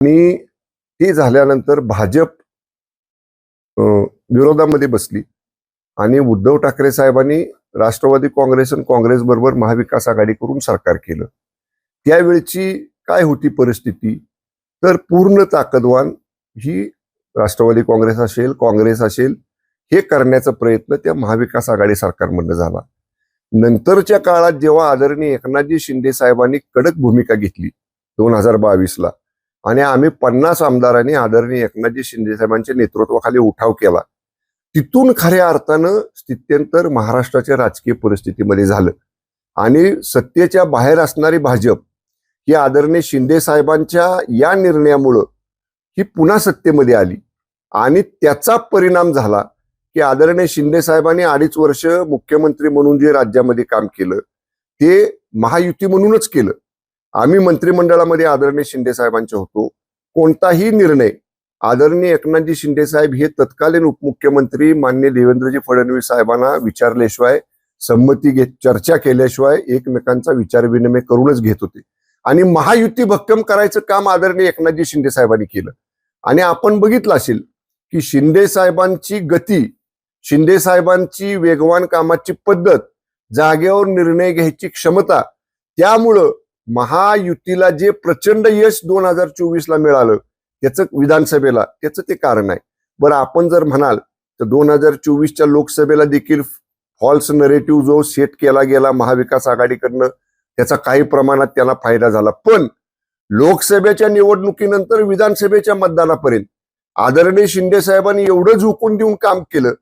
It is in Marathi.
आणि ते झाल्यानंतर भाजप अं, विरोधामध्ये बसली आणि उद्धव ठाकरे साहेबांनी राष्ट्रवादी काँग्रेस आणि काँग्रेस बरोबर महाविकास आघाडी करून सरकार केलं. त्यावेळची काय होती परिस्थिती? तर पूर्ण ताकदवान ही राष्ट्रवादी काँग्रेस असेल काँग्रेस असेल हे करण्याचा प्रयत्न त्या महाविकास आघाडी सरकारमधनं झाला. नंतरच्या काळात जेव्हा आदरणीय एकनाथजी शिंदे साहेबांनी कडक भूमिका घेतली दोन हजार बावीसला आणि आम्ही पन्नास आमदारांनी आदरणीय एकनाथजी शिंदे साहेबांच्या नेतृत्वाखाली उठाव केला. तिथून खऱ्या अर्थानं स्थित्यंतर महाराष्ट्राच्या राजकीय परिस्थितीमध्ये झालं. आणि सत्तेच्या बाहेर असणारी भाजप ही आदरणीय शिंदे साहेबांच्या या निर्णयामुळं ही पुन्हा सत्तेमध्ये आली. आणि त्याचा परिणाम झाला की आदरणीय शिंदे साहेबांनी अडीच वर्ष मुख्यमंत्री म्हणून जे राज्यामध्ये काम केलं ते महायुती म्हणूनच केलं. आम्ही मंत्रिमंडळामध्ये आदरणीय शिंदे साहेबांचे होतो. कोणताही निर्णय आदरणीय एकनाथजी शिंदे साहेब हे तत्कालीन उपमुख्यमंत्री मान्य देवेंद्रजी फडणवीस साहेबांना विचारल्याशिवाय संमती घेत चर्चा केल्याशिवाय एकमेकांचा विचारविनिमय करूनच घेत होते. आणि महायुती भक्कम करायचं काम आदरणीय एकनाथजी शिंदे साहेबांनी केलं. आणि आपण बघितलं असेल की शिंदे साहेबांची गती शिंदे साहेबांची वेगवान कामाची पद्धत जागेवर निर्णय घ्यायची क्षमता त्यामुळं महायुतीला जे प्रचंड यश दोन हजार चोवीसला मिळालं त्याचं विधानसभेला त्याचं ते कारण आहे. बरं आपण जर म्हणाल तर दोन हजार चोवीसच्या लोकसभेला देखील फॉल्स नरेटिव्ह जो सेट केला गेला महाविकास आघाडीकडनं त्याचा काही प्रमाणात त्याला फायदा झाला. पण लोकसभेच्या निवडणुकीनंतर विधानसभेच्या मतदानापर्यंत आदरणीय शिंदे साहेबांनी एवढं झोकून देऊन काम केलं